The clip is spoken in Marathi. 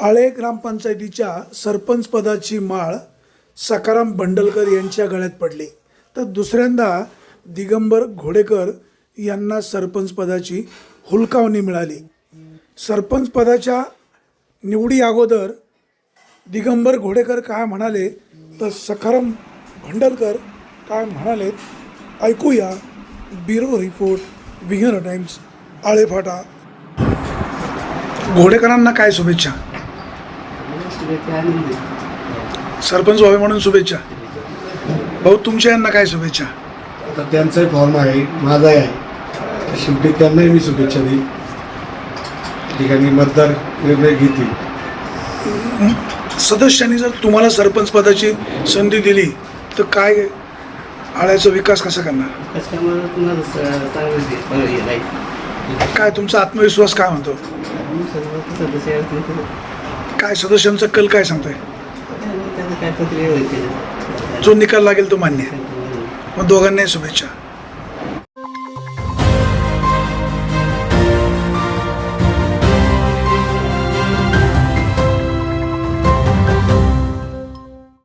आळे ग्रामपंचायतीच्या सरपंच पदाची माळ सकाराम बंडलकर यांच्या गळ्यात पडली. तर दुसऱ्यांदा दिगंबर घोडेकर यांना सरपंच पदाची हुलकावणी मिळाली. सरपंच पदाच्या निवडी अगोदर दिगंबर घोडेकर काय म्हणाले तर सखाराम भंडलकर काय म्हणाले ऐकूया ब्युरो रिपोर्ट विंगर टाइम्स आळेफाटा. घोडेकरांना काय शुभेच्छा? सरपंच व्हावे म्हणून शुभेच्छा. भाऊ तुमच्या यांना काय शुभेच्छा? आता त्यांचाही फॉर्म आहे माझाही आहे. शेवटी त्यांनाही मी शुभेच्छा देईन. त्या ठिकाणी मतदार निर्णय घेतील. सदस्यांनी जर तुम्हाला सरपंच पदाची संधी दिली तर काय आळ्याचा विकास कसा करणार? त्याच्यामुळे तुम्हाला स- चांगलं ते बरं हे राहील काय तुमचा आत्मविश्वास काय म्हणतो? सदस्य काय सदस्यांचा कल काय सांगतोय त्याचं काय प्रक्रिया होईल त्याच्यात. जो निकाल लागेल तो मान्य. मग दोघांनाही शुभेच्छा